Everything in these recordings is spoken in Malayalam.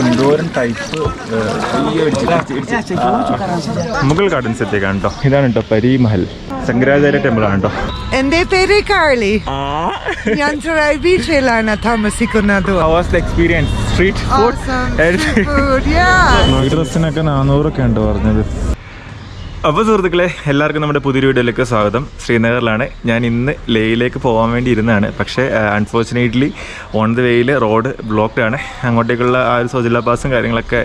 എന്തോരം ടൈപ്പ് മുഗൾ ഗാർഡൻസ് എത്തിയേക്കാണ് കേട്ടോ ഇതാണ് കേട്ടോ പരീമഹൽ. ശങ്കരാചാര്യ ടെമ്പിൾ ആണ് കേട്ടോ എന്റെ പേര് കാളി. ഞാൻ ചെറായി ബീച്ചിലാണ് താമസിക്കുന്നത്. Experience street food. ഡ്രസ്സിനൊക്കെ നാനൂറൊക്കെ ഉണ്ട് പറഞ്ഞത്. അപ്പോൾ സുഹൃത്തുക്കളെ എല്ലാവർക്കും നമ്മുടെ പുതിയൊരു വീഡിയോയിലേക്ക് സ്വാഗതം. ശ്രീനഗറിലാണ്. ഞാൻ ഇന്ന് ലേയിലേക്ക് പോകാൻ വേണ്ടി ഇരുന്നതാണ് പക്ഷേ അൺഫോർച്ചുനേറ്റ്ലി ഓൺ ദി വേയിൽ റോഡ് ബ്ലോക്ക്ഡ് ആണ്. അങ്ങോട്ടേക്കുള്ള ആ ഒരു സോജില്ല പാസും കാര്യങ്ങളൊക്കെ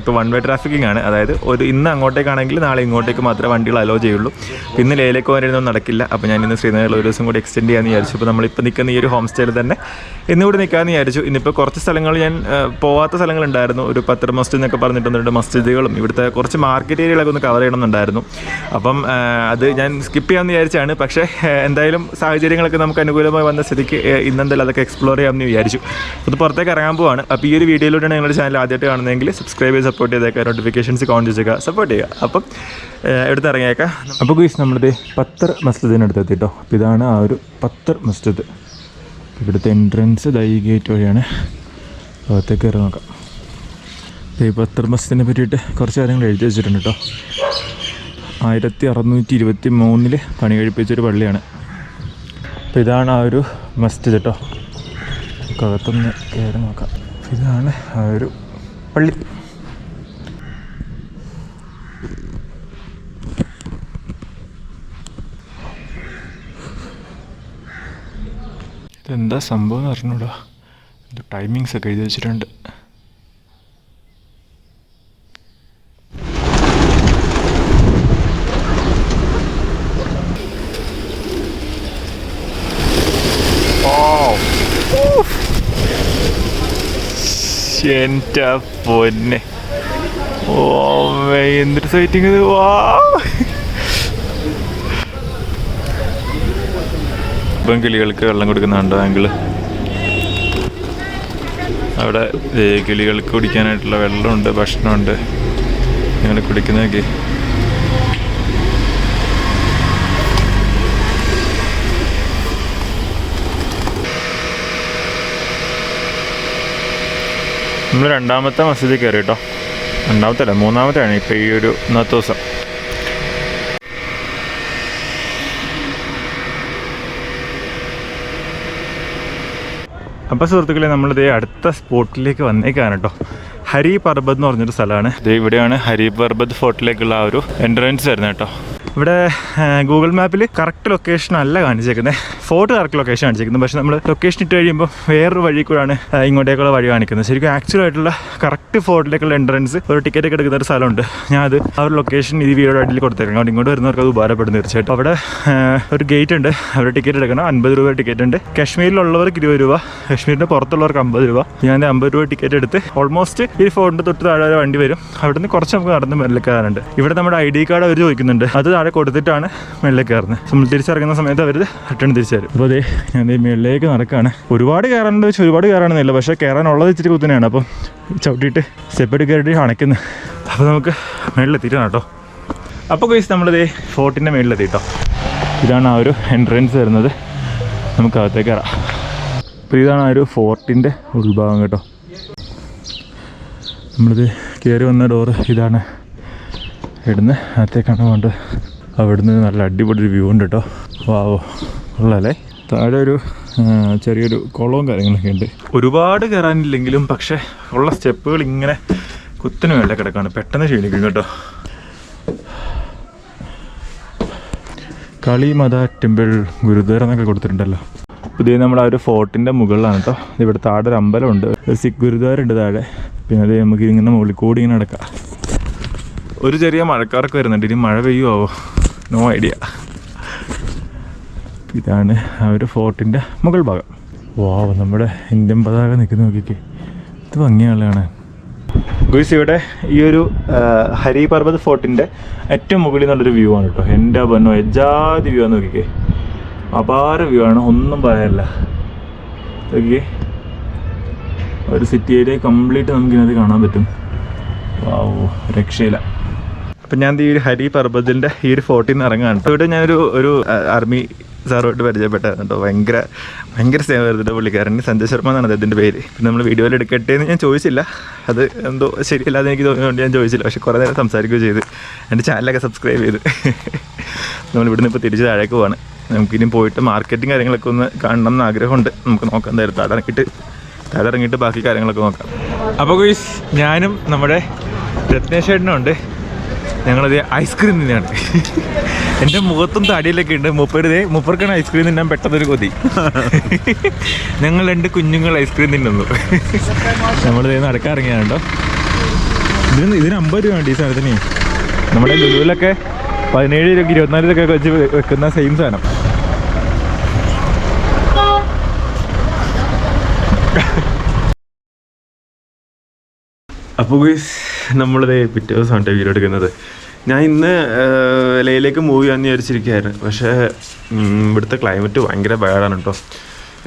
ഇപ്പോൾ വൺ വേ ട്രാഫിക്കിംഗ് ആണ്. അതായത് ഒരു ഇന്ന് അങ്ങോട്ടേക്കാണെങ്കിൽ നാളെ ഇങ്ങോട്ടേക്ക് മാത്രമേ വണ്ടികൾ അലോ ചെയ്യുള്ളൂ. ഇന്ന് ലേയിലേക്ക് പോകാനൊന്നും നടക്കില്ല. അപ്പോൾ ഞാൻ ഇന്ന് ശ്രീനഗറിൽ ഒരു ദിവസം കൂടി എക്സ്റ്റെൻഡ് ചെയ്യാമെന്ന് വിചാരിച്ചു. അപ്പോൾ നമ്മളിപ്പോൾ നിൽക്കുന്ന ഈ ഒരു ഹോം സ്റ്റേയിൽ തന്നെ ഇന്നുകൂടി നിൽക്കാമെന്ന് വിചാരിച്ചു. ഇന്നിപ്പോൾ കുറച്ച് സ്ഥലങ്ങൾ ഞാൻ പോവാത്ത സ്ഥലങ്ങളുണ്ടായിരുന്നു. ഒരു പത്ര മസ്ജിദ് എന്നൊക്കെ പറഞ്ഞിട്ടുണ്ട് മസ്ജിദുകളും. ഇവിടുത്തെ കുറച്ച് മാർക്കറ്റ് ഏരിയകളൊക്കെ ഒന്ന് കവർ ചെയ്യണമെന്നുണ്ടായിരുന്നു. അപ്പം അത് ഞാൻ സ്കിപ്പ് ചെയ്യാമെന്ന് വിചാരിച്ചാണ്. പക്ഷേ എന്തായാലും സാഹചര്യങ്ങളൊക്കെ നമുക്ക് അനുകൂലമായി വന്ന സ്ഥിതിക്ക് ഇന്നെന്തായാലും അതൊക്കെ എക്സ്പ്ലോർ ചെയ്യാമെന്ന് വിചാരിച്ചു. അത് പുറത്തേക്ക് ഇറങ്ങാൻ പോവാണ്. അപ്പോൾ ഈ ഒരു വീഡിയോയിലൂടെയാണ് നിങ്ങളുടെ ചാനൽ ആദ്യമായിട്ട് കാണുന്നതെങ്കിൽ സബ്സ്ക്രൈബ് ചെയ്ത് സപ്പോർട്ട് ചെയ്തേക്കാം നോട്ടിഫിക്കേഷൻസ് ഓൺ ചെയ്യുക സപ്പോർട്ട് ചെയ്യുക. അപ്പം എടുത്ത് ഇറങ്ങിയേക്കാം. അപ്പോൾ ഗീസ് നമ്മളിത് പത്തർ മസ്ജിദിനടുത്ത് എത്തിട്ടോ അപ്പോൾ ഇതാണ് ആ ഒരു പത്തർ മസ്ജിദ്. ഇവിടുത്തെ എൻട്രൻസ് ദൈ ഗേറ്റ് വഴിയാണ്. അകത്തേക്ക് നോക്കാം ഈ പത്തർ മസ്ജിദിനെ പറ്റിയിട്ട് കുറച്ച് കാര്യങ്ങൾ എഴുതി വെച്ചിട്ടുണ്ട് കേട്ടോ ആയിരത്തി അറുന്നൂറ്റി ഇരുപത്തി മൂന്നിൽ പണി കഴിപ്പിച്ചൊരു പള്ളിയാണ്. അപ്പോൾ ഇതാണ് ആ ഒരു മസ്ജിദ് കേട്ടോ അകത്തൊന്ന് കയറി നോക്കാം. ഇതാണ് ആ ഒരു പള്ളി. ഇതെന്താ സംഭവം എന്ന് അറിഞ്ഞൂടാ. ഇത് ടൈമിങ്സ് ഒക്കെ എഴുതി വെച്ചിട്ടുണ്ട്. എന്റെ പൊന്നെ. ഓ എന്തൊരു സൈറ്റിങ് വാ. ഇപ്പം കിളികൾക്ക് വെള്ളം കൊടുക്കുന്നുണ്ടോ ആങ്കിൾ അവിടെ കിളികൾക്ക് കുടിക്കാനായിട്ടുള്ള വെള്ളമുണ്ട് ഭക്ഷണമുണ്ട്. നിങ്ങൾ കുടിക്കുന്നതൊക്കെ നമ്മൾ രണ്ടാമത്തെ മസ്ജിദിൽ കയറി കേട്ടോ രണ്ടാമത്തെ അല്ല മൂന്നാമത്തെ ആണ് ഇപ്പോൾ ഈ ഒരു ഇന്നത്തെ ദിവസം. അപ്പോൾ സുഹൃത്തുക്കളെ നമ്മളിത് അടുത്ത സ്പോട്ടിലേക്ക് വന്നേക്കാണ് കേട്ടോ. ഹരി പർബത് എന്ന് പറഞ്ഞൊരു സ്ഥലമാണ്. ഇത് ഇവിടെയാണ് ഹരി പർബത് ഫോർട്ടിലേക്കുള്ള ആ ഒരു എൻട്രൻസ് വരുന്നത് കേട്ടോ. ഇവിടെ ഗൂഗിൾ മാപ്പിൽ കറക്റ്റ് ലൊക്കേഷൻ അല്ല കാണിച്ചേക്കുന്നത് ഫോർട്ട് കറക്റ്റ് ലൊക്കേഷൻ കാണിച്ചേക്കുന്നത് പക്ഷേ നമ്മൾ ലൊക്കേഷൻ ഇട്ട് കഴിയുമ്പോൾ വേറൊരു വഴി കൂടാണ് ഇങ്ങോട്ടേക്കുള്ള വഴി കാണിക്കുന്നത്. ശരിക്കും ആക്ച്വൽ ആയിട്ടുള്ള കറക്റ്റ് ഫോർട്ടിലേക്കുള്ള എൻട്രൻസ് ഒരു ടിക്കറ്റ് ഒക്കെ എടുക്കുന്ന ഒരു സ്ഥലമുണ്ട്. ഞാൻ അത് ആ ഒരു ലൊക്കേഷൻ ഈ വീഡിയോ അടിയിൽ കൊടുത്തേക്കാം. ഇങ്ങോട്ട് വരുന്നവർക്ക് അത് ഉപകാരപ്പെടും തീർച്ചയായിട്ടും. അവിടെ ഒരു ഗേറ്റ് ഉണ്ട്. അവിടെ ടിക്കറ്റ് എടുക്കണം. അൻപത് രൂപ ടിക്കറ്റ് ഉണ്ട്. കാശ്മീരിലുള്ളവർക്ക് ഇരുപത് രൂപ കാശ്മീരിന്റെ പുറത്തുള്ളവർക്ക് അമ്പത് രൂപ. ഞാൻ അമ്പത് രൂപ ടിക്കറ്റ് എടുത്ത് ഓൾമോസ്റ്റ് ഈ ഫോണിന്റെ തൊട്ട് താഴെ വണ്ടി വരും. അവിടുന്ന് കുറച്ച് നമുക്ക് നടന്ന് മെല്ലെ കയറാനുണ്ട്. ഇവിടെ നമ്മുടെ ഐ ഡി കാർഡ് അവർ ചോദിക്കുന്നുണ്ട്. അത് കൊടുത്തിട്ടാണ് മേളിലേക്ക് കയറുന്നത്. നമ്മൾ തിരിച്ചിറങ്ങുന്ന സമയത്ത് അവർ റിട്ടേൺ തിരിച്ചു തരും. അപ്പോൾ അതെ ഞാൻ മേളിലേക്ക് നടക്കുകയാണ് ഒരുപാട് കയറാനുണ്ട് വെച്ചാൽ ഒരുപാട് കയറാനൊന്നുമില്ല. പക്ഷേ കയറാനുള്ളത് ഇച്ചിരി കുത്തിനെയാണ്. അപ്പം ചവിട്ടിയിട്ട് സ്റ്റെപ്പ് കയറിയിട്ട് അണയ്ക്കുന്നത് അപ്പോൾ നമുക്ക് മേളിലെത്തിയിട്ടാണ് കേട്ടോ. അപ്പോൾ കേസ് നമ്മളിതേ ഫോർട്ടിന്റെ മേളിലെത്തി കേട്ടോ. ഇതാണ് ആ ഒരു എൻട്രൻസ് വരുന്നത്. നമുക്ക് അകത്തേക്ക് കയറാം. അപ്പോൾ ഇതാണ് ആ ഒരു ഫോർട്ടിന്റെ ഉൾഭാഗം കേട്ടോ. നമ്മളിത് കയറി വന്ന ഡോറ് ഇതാണ് ഇവിടുന്ന് അകത്തേക്കാണ് വേണ്ടത് അവിടുന്ന് നല്ല അടിപൊളി ഒരു വ്യൂ ഉണ്ട് കേട്ടോ വാവോ. ഉള്ളല്ലേ താഴെ ഒരു ചെറിയൊരു കുളവും കാര്യങ്ങളൊക്കെ ഉണ്ട്. ഒരുപാട് കയറാനില്ലെങ്കിലും പക്ഷേ ഉള്ള സ്റ്റെപ്പുകൾ ഇങ്ങനെ കുത്തിന് മേലെ കിടക്കാണ്. പെട്ടെന്ന് ക്ഷീണിക്കും കേട്ടോ. കളിമത ടെമ്പിൾ ഗുരുദ്വാര എന്നൊക്കെ കൊടുത്തിട്ടുണ്ടല്ലോ. പുതിയ നമ്മുടെ ആ ഒരു ഫോർട്ടിന്റെ മുകളിലാണ് കേട്ടോ ഇവിടെ താഴെ ഒരു അമ്പലമുണ്ട്. ഒരു സിഖ് ഗുരുദ്വാര ഉണ്ട് താഴെ. പിന്നെ അത് നമുക്ക് ഇങ്ങനെ മുകളിൽ കൂടി ഇങ്ങനെ നടക്കാം. ഒരു ചെറിയ മഴക്കാരൊക്കെ വരുന്നുണ്ട്. ഇനി മഴ പെയ്യുമോ നോ ഐഡിയ. ഇതാണ് ആ ഒരു ഫോർട്ടിന്റെ മുകൾ ഭാഗം. വാവ് നമ്മുടെ ഇന്ത്യൻ പതാക നിൽക്കുന്ന നോക്കിക്കേ. ഇത് ഭംഗിയാണ് കാണാൻ? ഗുയിസ് ഇവിടെ ഈ ഒരു ഹരി പർവത് ഫോർട്ടിന്റെ ഏറ്റവും മുകളിൽ നിന്നുള്ളൊരു വ്യൂ ആണ് കേട്ടോ. എന്റെ പൊന്നോ എജാതി വ്യൂ ആണ് നോക്കിക്കേ. അപാര വ്യൂ ആണ് ഒന്നും പറയാനില്ല. നോക്കിക്കേ. ഒരു സിറ്റി ഏരിയ കംപ്ലീറ്റ് നമുക്കിനത് കാണാൻ പറ്റും. രക്ഷയില്ല. അപ്പം ഞാൻ ഈ ഒരു ഹരി പർവതിന്റെ ഈ ഒരു ഫോർട്ടിൽ നിന്ന്. ഇവിടെ ഞാനൊരു ഒരു ആർമി സാറുമായിട്ട് പരിചയപ്പെട്ടായിരുന്നു കേട്ടോ. ഭയങ്കര ഭയങ്കര സ്നേഹമായിരുന്നു പുള്ളിക്കാരൻ സഞ്ജയ് ശർമ്മ എന്നാണ് അദ്ദേഹത്തിന്റെ പേര്. പിന്നെ നമ്മൾ വീഡിയോയിൽ എടുക്കട്ടെ എന്ന് ഞാൻ ചോദിച്ചില്ല. അത് എന്തോ ശരിയല്ലാതെ എനിക്ക് തോന്നിയതുകൊണ്ട് ഞാൻ ചോദിച്ചില്ല. പക്ഷെ കുറേ നേരം സംസാരിക്കുകയും ചെയ്ത്. എന്റെ ചാനലൊക്കെ സബ്സ്ക്രൈബ് ചെയ്ത്. നമ്മൾ ഇവിടുന്ന് ഇപ്പോൾ തിരിച്ച് താഴേക്ക് പോവാണ്. നമുക്കിനി പോയിട്ട് മാർക്കറ്റിംഗ് കാര്യങ്ങളൊക്കെ ഒന്ന് കാണണം എന്ന് ആഗ്രഹമുണ്ട്. നമുക്ക് നോക്കാം എന്തായാലും. താഴെ ഇറങ്ങിയിട്ട് താഴെ ബാക്കി കാര്യങ്ങളൊക്കെ നോക്കാം. അപ്പോൾ ഞാനും നമ്മുടെ രത്നേഷേട്ടനും ഉണ്ട്. ഞങ്ങളത് ഐസ്ക്രീം തിന്നാണ്. എന്റെ മുഖത്തും തടിയിലൊക്കെ ഉണ്ട്. മുപ്പരുതേ മുപ്പർക്കാണ് ഐസ്ക്രീം തിന്നാൻ പെട്ടെന്നൊരു കൊതി. ഞങ്ങൾ രണ്ട് കുഞ്ഞുങ്ങൾ ഐസ്ക്രീം തിന്നുന്നു. നമ്മളിത് നടക്കാറിറങ്ങിയാണ്ടോ ഇതിന് ഇതിന് അമ്പത് രൂപ ഉണ്ട് ഈ സാധനത്തിന്. നമ്മുടെ ലുലുവിലൊക്കെ പതിനേഴ് രൂപ ഇരുപത്തിനാല് രൂപയൊക്കെ വെച്ച് വെക്കുന്ന സെയിം സാധനം. അപ്പോൾ ഗൈസ് നമ്മളിത് പിറ്റേ ദിവസമാണ് വീഡിയോ എടുക്കുന്നത്. ഞാൻ ഇന്ന് ലയിലേക്ക് മൂവ് ചെയ്യാന്ന് വിചാരിച്ചിരിക്കുകയായിരുന്നു. പക്ഷേ ഇവിടുത്തെ ക്ലൈമറ്റ് ഭയങ്കര ബാഡാണ് കേട്ടോ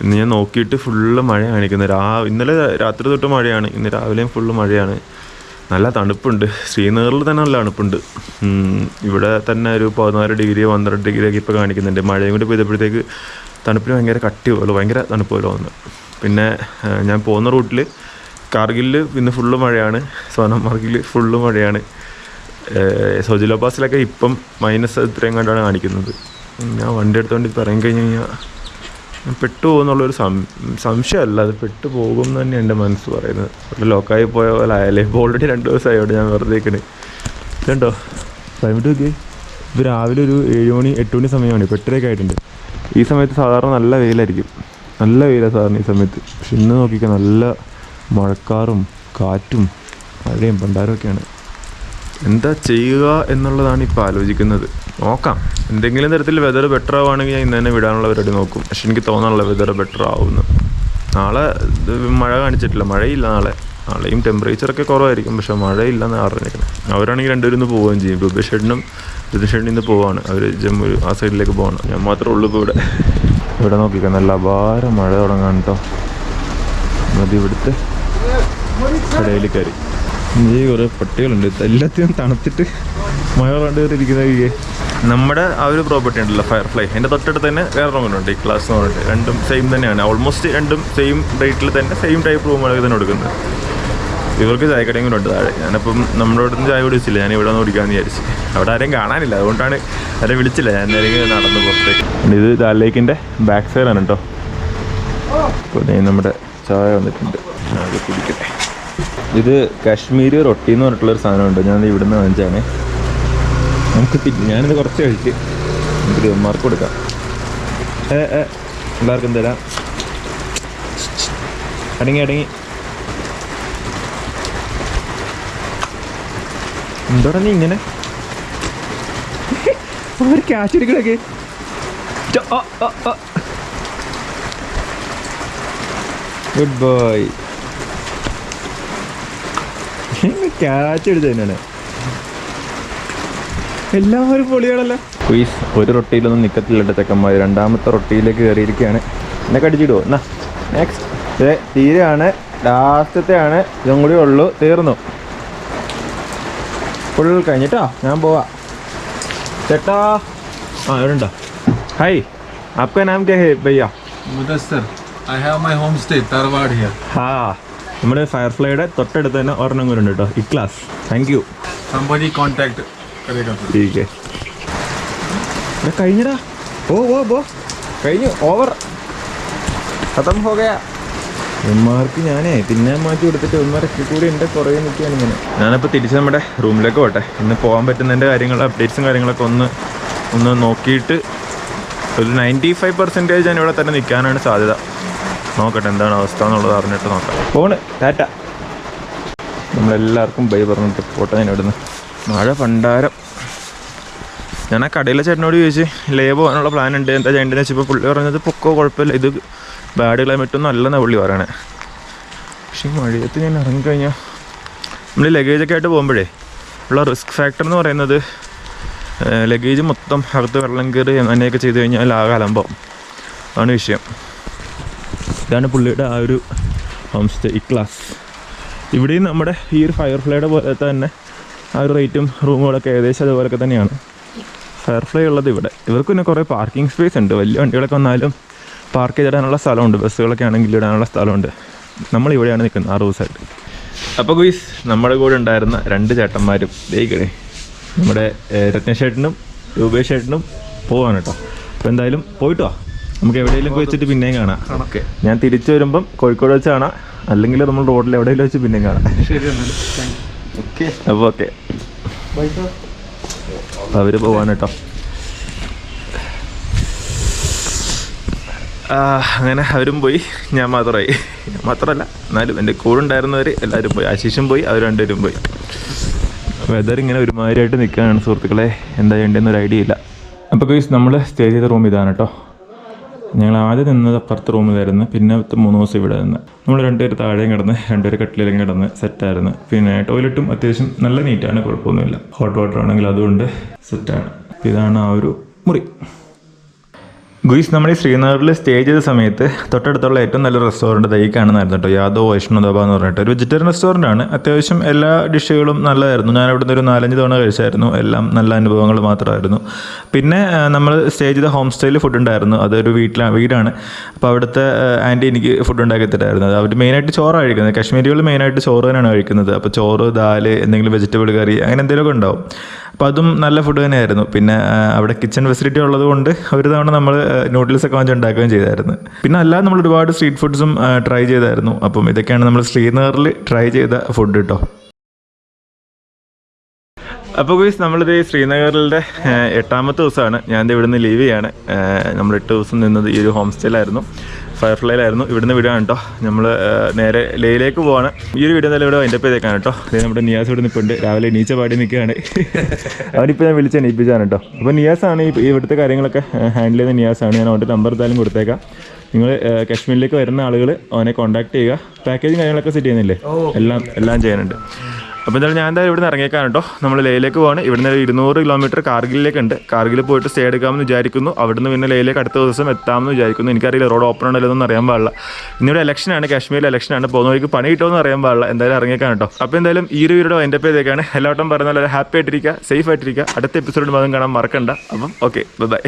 ഇന്ന് ഞാൻ നോക്കിയിട്ട് ഫുള്ള് മഴ കാണിക്കുന്നത്. രാ ഇന്നലെ രാത്രി തൊട്ട് മഴയാണ്. ഇന്ന് രാവിലെയും ഫുള്ള് മഴയാണ്. നല്ല തണുപ്പുണ്ട്. ശ്രീനഗറിൽ തന്നെ നല്ല തണുപ്പുണ്ട്. ഇവിടെ തന്നെ ഒരു പതിനാല് ഡിഗ്രി പന്ത്രണ്ട് ഡിഗ്രി ഒക്കെ ഇപ്പോൾ കാണിക്കുന്നുണ്ട്. മഴയും കൂടി പെയ്തപ്പോഴത്തേക്ക് തണുപ്പിന് ഭയങ്കര കട്ടി പോലെ ഭയങ്കര തണുപ്പ് പോലെ വന്നു പിന്നെ ഞാൻ പോകുന്ന റൂട്ടിൽ കാർഗിലിൽ പിന്നെ ഫുള്ള് മഴയാണ്. സോനമാർഗിൽ ഫുള്ള് മഴയാണ്. സോജില പാസിലൊക്കെ ഇപ്പം മൈനസ് ഇത്രയും കണ്ടാണ് കാണിക്കുന്നത്. ഞാൻ വണ്ടി എടുത്തുകൊണ്ട് ഇപ്പം ഇറങ്ങി കഴിഞ്ഞ് കഴിഞ്ഞാൽ ഞാൻ പെട്ടു പോകുന്നുള്ളൊരു സം സംശയമല്ല അത് പെട്ടു പോകും എന്ന് തന്നെ എന്റെ മനസ്സ് പറയുന്നത്. ഒരു ലോക്കായി പോയ പോലെ ആയാലേ ഇപ്പോൾ ഓൾറെഡി രണ്ട് ദിവസമായോടെ ഞാൻ വെറുതെ നിൽക്കണേ ഇതുണ്ടോ? ക്ലൈമറ്റ് നോക്കി ഇപ്പോൾ രാവിലെ ഒരു ഏഴ് മണി എട്ട് മണി സമയമാണ്. ഇപ്പോൾ എട്ടരയൊക്കെ ആയിട്ടുണ്ട്. ഈ സമയത്ത് സാധാരണ നല്ല വെയിലായിരിക്കും. നല്ല വെയിലാണ് സാധാരണ ഈ സമയത്ത്. പക്ഷെ ഇന്ന് നോക്കിക്കാൻ നല്ല മഴക്കാറും കാറ്റും മഴയും ഭണ്ടാരമൊക്കെയാണ് എന്താ ചെയ്യുക എന്നുള്ളതാണ് ഇപ്പോൾ ആലോചിക്കുന്നത്. നോക്കാം. എന്തെങ്കിലും തരത്തിൽ വെതർ ബെറ്റർ ആവുകയാണെങ്കിൽ ഞാൻ ഇന്ന് തന്നെ വിടാനുള്ള പരിപാടി നോക്കും. പക്ഷെ എനിക്ക് തോന്നാനുള്ള വെതർ ബെറ്റർ ആവുമെന്ന്. നാളെ മഴ കാണിച്ചിട്ടില്ല. മഴയില്ല നാളെ. നാളെയും ടെമ്പറേച്ചറൊക്കെ കുറവായിരിക്കും. പക്ഷെ മഴയില്ലെന്ന് അറിഞ്ഞിരിക്കുന്നത്. അവരാണെങ്കിൽ രണ്ടുപേരും ഇന്ന് പോവുകയും ചെയ്യും. റുബേഷേട്ടനും ഋതുഷേട്ടനും ഇന്ന് പോവാണ്. അവർ ജമ്മു ആ സൈഡിലേക്ക് പോകണം ഞാൻ മാത്രമേ ഉള്ളൂ ഇപ്പോൾ ഇവിടെ. ഇവിടെ നോക്കിക്കാം. നല്ല അപാര മഴ തുടങ്ങാൻ കേട്ടോ മതി ഇവിടുത്തെ കടയിൽ കയറി. ഈ കുറേ പട്ടികളുണ്ട്. എല്ലാത്തിനും തണുത്തിട്ട് മഴ കണ്ടുകൊണ്ടിരിക്കുന്ന നമ്മുടെ ആ ഒരു പ്രോപ്പർട്ടി ഉണ്ടല്ലോ ഫയർഫ്ലൈ എന്റെ തൊട്ടടുത്ത് തന്നെ വേറെ റൂമിലുണ്ട് ഈ ക്ലാസ് എന്ന് പറഞ്ഞിട്ട്. രണ്ടും സെയിം തന്നെയാണ്. ഓൾമോസ്റ്റ് രണ്ടും സെയിം റേറ്റിൽ തന്നെ സെയിം ടൈപ്പ് റൂമുകളൊക്കെ തന്നെ കൊടുക്കുന്നത്. ഇവർക്ക് ചായക്കടയും കൂടെ ഉണ്ട് താഴെ. ഞാനപ്പം നമ്മുടെ അടുത്ത് ചായ കുടിച്ചില്ല ഞാൻ ഇവിടെ നിന്ന് കുടിക്കാമെന്ന് വിചാരിച്ചു. അവിടെ ആരെയും കാണാനില്ല. അതുകൊണ്ടാണ് ആരെയും വിളിച്ചില്ല. ഞാൻ നേരെ നടന്ന് പുറത്തേക്ക്. ഇത് ദാൽ ലേക്കിന്റെ ബാക്ക് സൈഡാണ് കേട്ടോ അപ്പോൾ നമ്മുടെ ചായ വന്നിട്ടുണ്ട്. അത് കുടിക്കട്ടെ. ഇത് കാശ്മീരി റൊട്ടി എന്ന് പറഞ്ഞിട്ടുള്ളൊരു സാധനമുണ്ട്. ഞാൻ ഇവിടെ നിന്ന് വാങ്ങിച്ചാണ് നമുക്ക് പിന്നെ ഞാനിത് കുറച്ച് കഴിച്ച് നമുക്ക് ഇവന്മാർക്ക് കൊടുക്കാം. ഏ ഏ എല്ലാവർക്കും തരാം. അടങ്ങി അടങ്ങി. എന്തോടാ നീ ഇങ്ങനെ? ഒരു ക്യാഷ് എടുക്കണൊക്കെ. Good boy. ക്യാച്ച് എടുത്ത് തന്നെയാണ് എല്ലാവരും പൊളിയാണല്ലോ ക്വീസ് ഒരു റൊട്ടിയിലൊന്നും നിൽക്കത്തില്ല ചെക്കന്മാർ രണ്ടാമത്തെ റൊട്ടിയിലേക്ക് കയറിയിരിക്കുകയാണ് എന്നെ കടിച്ചിടുവോ എന്നാ നെക്സ്റ്റ് ഇത് തീരെയാണ് ലാസ്റ്റത്തെ ആണ് ഇതും കൂടി ഉള്ളൂ തീർന്നു ഫുൾ കഴിഞ്ഞിട്ടോ ഞാൻ പോവാ ചേട്ടാ ആ എവിടെ ഉണ്ടോ ഹായ് आपका नाम क्या है भैया Mudassar, I have my homestay, Tarwad here. ഹാ നമ്മുടെ ഫയർഫ്ലൈയുടെ തൊട്ടടുത്ത് തന്നെ ഒരെണ്ണം കൂടെ ഉണ്ട് കേട്ടോ. ഇക്ലാസ് താങ്ക് യു സംബോധി കോൺടാക്ട് കഴിഞ്ഞടാ. ഓ ഓ ബോ കഴിഞ്ഞു. ഓവർ കഥം പോകയാ ഉമ്മാർക്ക് ഞാനേ പിന്നെ മാറ്റി കൊടുത്തിട്ട് ഉമ്മാരൊക്കെ കൂടി എന്റെ കുറേ നിൽക്കുകയാണ് ഇങ്ങനെ. ഞാനിപ്പോൾ തിരിച്ച് നമ്മുടെ റൂമിലേക്ക് പോട്ടെ. ഇന്ന് പോകാൻ പറ്റുന്നതിന്റെ കാര്യങ്ങൾ അപ്ഡേറ്റ്സും കാര്യങ്ങളൊക്കെ ഒന്ന് ഒന്ന് നോക്കിയിട്ട് ഒരു നയന്റി ഫൈവ് പെർസെന്റേജ് ഞാൻ ഇവിടെ തന്നെ നിൽക്കാനാണ് സാധ്യത. നോക്കട്ടെ എന്താണ് അവസ്ഥ എന്നുള്ളത് അറിഞ്ഞിട്ട് നോക്കാം. പോണ് ടാറ്റ. നമ്മളെല്ലാവർക്കും ബൈ പറഞ്ഞിട്ട് പോട്ടെ ഞാൻ ഇവിടുന്ന്. മഴ പണ്ടാരം ഞാൻ ആ കടയിലെ ചേട്ടനോട് ചോദിച്ച് ലേ പോകാനുള്ള പ്ലാൻ ഉണ്ട്. എന്താ ചെയ്യേണ്ടതെന്ന് വെച്ചപ്പോൾ പുള്ളി പറഞ്ഞത് പൊക്കോ കുഴപ്പമില്ല. ഇത് ബാഡ് ക്ലൈമറ്റ് ഒന്നും അല്ലെന്നാണ് പുള്ളി പറയണേ. പക്ഷേ ഈ മഴയത്ത് ഞാൻ ഇറങ്ങിക്കഴിഞ്ഞാൽ നമ്മൾ ലഗേജൊക്കെ ആയിട്ട് പോകുമ്പോഴേ ഉള്ള റിസ്ക് ഫാക്ടർ എന്ന് പറയുന്നത് ലഗേജ് മൊത്തം അകത്ത് വെള്ളം കയറി അങ്ങനെയൊക്കെ ചെയ്ത് കഴിഞ്ഞാൽ ആകെ അലമ്പാവും അതാണ് വിഷയം. ഇതാണ് പുള്ളിയുടെ ആ ഒരു ഹോം സ്റ്റേ ഈ ക്ലാസ് ഇവിടെയും നമ്മുടെ ഈ ഒരു ഫയർഫ്ലൈയുടെ പോലെ തന്നെ ആ ഒരു റേറ്റും റൂമുകളൊക്കെ ഏകദേശം അതുപോലൊക്കെ തന്നെയാണ്. ഫയർഫ്ലൈ ഉള്ളത് ഇവിടെ. ഇവർക്ക് പിന്നെ കുറേ പാർക്കിംഗ് സ്പേസ് ഉണ്ട്. വലിയ വണ്ടികളൊക്കെ വന്നാലും പാർക്ക് ചെയ്തിടാനുള്ള സ്ഥലമുണ്ട്. ബസ്സുകളൊക്കെ ആണെങ്കിൽ ഇടാനുള്ള സ്ഥലമുണ്ട്. നമ്മൾ ഇവിടെയാണ് നിൽക്കുന്നത് ആ റോഡ് അപ്പോൾ ഗുയിസ് നമ്മുടെ കൂടെ ഉണ്ടായിരുന്ന രണ്ട് ചേട്ടന്മാരും ദൈകളെ നമ്മുടെ രത്നേഷ് രത്നശേട്ടനും രൂപേഷ് ചേട്ടനും പോവാണ് കേട്ടോ. അപ്പോൾ എന്തായാലും പോയിട്ടോ നമുക്ക് എവിടെയെങ്കിലും വെച്ചിട്ട് പിന്നെയും കാണാം. ഓക്കെ ഞാൻ തിരിച്ചു വരുമ്പം കോഴിക്കോട് വെച്ച് കാണാം. അല്ലെങ്കിൽ നമ്മൾ റോഡിൽ എവിടെയെങ്കിലും വെച്ച് പിന്നെയും കാണാം. ഓക്കെ. അപ്പോൾ ഓക്കെ. അവർ പോവാണ് കേട്ടോ അങ്ങനെ അവരും പോയി. ഞാൻ മാത്രമായി. ഞാൻ മാത്രമല്ല എന്നാലും എന്റെ കൂടെ ഉണ്ടായിരുന്നവർ എല്ലാവരും പോയി. ആശീഷും പോയി അവർ രണ്ടുപേരും പോയി. വെതർ ഇങ്ങനെ ഒരുമാതിരിയായിട്ട് നിൽക്കുകയാണ് സുഹൃത്തുക്കളെ. എന്താ ചെയ്യേണ്ടതെന്നൊരു ഐഡിയ ഇല്ല. അപ്പോൾ ഗൈസ് നമ്മൾ സ്റ്റേ ചെയ്ത റൂം ഇതാണ് കേട്ടോ ഞങ്ങൾ ആദ്യം നിന്നത് റൂമിൽ റൂമിലായിരുന്നു. പിന്നെ മൂന്ന് ദിവസം ഇവിടെ നിന്ന്. നമ്മൾ രണ്ടുപേർ താഴെയും കിടന്ന് രണ്ടുപേർ കട്ടിലും കിടന്ന് സെറ്റായിരുന്നു പിന്നെ ടോയ്ലറ്റും അത്യാവശ്യം നല്ല നീറ്റാണ് കുഴപ്പമൊന്നുമില്ല. ഹോട്ട് വാട്ടർ ആണെങ്കിൽ അതുകൊണ്ട് സെറ്റാണ് ഇതാണ് ആ ഒരു മുറി. ഗുയിസ് നമ്മൾ ശ്രീനഗറിൽ സ്റ്റേ ചെയ്ത സമയത്ത് തൊട്ടടുത്തുള്ള ഏറ്റവും നല്ല റെസ്റ്റോറന്റ് തൈക്കാണെന്നായിരുന്നു കേട്ടോ യാദവ് വൈഷ്ണവദബ എന്ന് പറഞ്ഞിട്ട്. ഒരു വെജിറ്റേറിയൻ റെസ്റ്റോറന്റ് ആണ്. അത്യാവശ്യം എല്ലാ ഡിഷുകളും നല്ലതായിരുന്നു. ഞാൻ അവിടുന്ന് ഒരു നാലഞ്ച് തവണ കഴിച്ചായിരുന്നു. എല്ലാം നല്ല അനുഭവങ്ങൾ മാത്രമായിരുന്നു. പിന്നെ നമ്മൾ സ്റ്റേ ചെയ്ത ഹോം സ്റ്റൈൽ ഫുഡ് ഉണ്ടായിരുന്നു. അതൊരു വീട്ടിലാണ് വീടാണ്. അപ്പോൾ അവിടുത്തെ ആന്റി എനിക്ക് ഫുഡ് ഉണ്ടാക്കി തരായിരുന്നു. അത് അവർ മെയിനായിട്ട് ചോറാണ് കഴിക്കുന്നത്. കശ്മീരികൾ മെയിനായിട്ട് ചോറ് തന്നെയാണ് കഴിക്കുന്നത്. അപ്പോൾ ചോറ് ദാൽ എന്തെങ്കിലും വെജിറ്റബിൾ കറി അങ്ങനെ എന്തെങ്കിലുമൊക്കെ ഉണ്ടാവും. അപ്പോൾ അതും നല്ല ഫുഡ് തന്നെയായിരുന്നു. പിന്നെ അവിടെ കിച്ചൺ ഫെസിലിറ്റി ഉള്ളത് കൊണ്ട് ഒരു തവണ നമ്മൾ നൂഡിൽസ് ഒക്കെ വാങ്ങിച്ച് ഉണ്ടാക്കുകയും ചെയ്തായിരുന്നു. പിന്നെ അല്ലാതെ നമ്മൾ ഒരുപാട് സ്ട്രീറ്റ് ഫുഡ്സും ട്രൈ ചെയ്തായിരുന്നു. അപ്പം ഇതൊക്കെയാണ് നമ്മൾ ശ്രീനഗറിൽ ട്രൈ ചെയ്ത ഫുഡ് കേട്ടോ അപ്പോൾ ഗുയിസ് നമ്മളിത് ശ്രീനഗറിലെ എട്ടാമത്തെ ദിവസമാണ്. ദേ ഇവിടുന്ന് ലീവ് ചെയ്യാണ്. നമ്മൾ എട്ട് ദിവസം നിന്നത് ഈ ഒരു ഹോം സ്റ്റേയിലായിരുന്നു ഫയർഫ്ലൈയിലായിരുന്നു ഇവിടുന്ന് വീടാണ് കേട്ടോ. നമ്മൾ നേരെ ലേയിലേക്ക് പോവാണ്. ഈ ഒരു വീഡിയോ എന്തായാലും ഇവിടെ അതിന്റെ ചെയ്തേക്കാണ് കേട്ടോ. അതായത് നമ്മുടെ നിയാസ് ഇവിടെ നിൽപ്പുണ്ട്. രാവിലെ നീച്ച പാടി നിൽക്കുകയാണ്. അവനിപ്പോൾ ഞാൻ വിളിച്ച് എണീപ്പിച്ചാണ് കേട്ടോ. അപ്പോൾ നിയാസാണ് ഈ ഇവിടുത്തെ കാര്യങ്ങളൊക്കെ ഹാൻഡിൽ ചെയ്യുന്ന നിയാസാണ്. ഞാൻ അവന്റെ നമ്പർ എന്തായാലും കൊടുത്തേക്കാം. നിങ്ങൾ കാശ്മീരിലേക്ക് വരുന്ന ആളുകൾ അവനെ കോൺടാക്ട് ചെയ്യുക. പാക്കേജും കാര്യങ്ങളൊക്കെ സെറ്റ് ചെയ്യുന്നില്ലേ? എല്ലാം എല്ലാം ചെയ്യാനുണ്ട്. അപ്പോൾ എന്തായാലും ഞാൻ എന്തായാലും ഇവിടുന്ന് ഇറങ്ങിയേക്കാണ് കേട്ടോ. നമ്മൾ ലേയിലേക്ക് പോവാണ്. ഇവിടുന്ന് ഇരുന്നൂറ് കിലോമീറ്റർ കാർഗിലേക്കുണ്ട് കാർഗിൽ പോയിട്ട് സ്റ്റേ എടുക്കാമെന്ന് വിചാരിക്കുന്നു. അവിടുന്ന് പിന്നെ ലേയിലേക്ക് അടുത്ത ദിവസം എത്താമെന്ന് വിചാരിക്കുന്നു. എനിക്കറിയില്ല റോഡ് ഓപ്പൺ ഉണ്ടല്ലോ എന്നൊന്നും അറിയാൻ പാടില്ല. ഇന്നിവിടെ ഇലക്ഷനാണ് കാശ്മീരിൽ ഇലക്ഷനാണ് പോകുന്ന വഴിക്ക് പണി കിട്ടുമെന്ന് അറിയാൻ പാടില്ല. എന്തായാലും ഇറങ്ങിയേക്കാണ് കേട്ടോ. അപ്പോൾ എന്തായാലും ഈ ഒരു വീഡിയോ എന്റെ പേരേക്കാണ് എല്ലാവട്ടം പറഞ്ഞാൽ ഹാപ്പി ആയിട്ടിരിക്കുക സേഫ് ആയിട്ടിരിക്കുക. അടുത്ത എപ്പിസോഡിൽ അതും കാണാൻ മറക്കണ്ട. അപ്പം ഓക്കെ ബൈ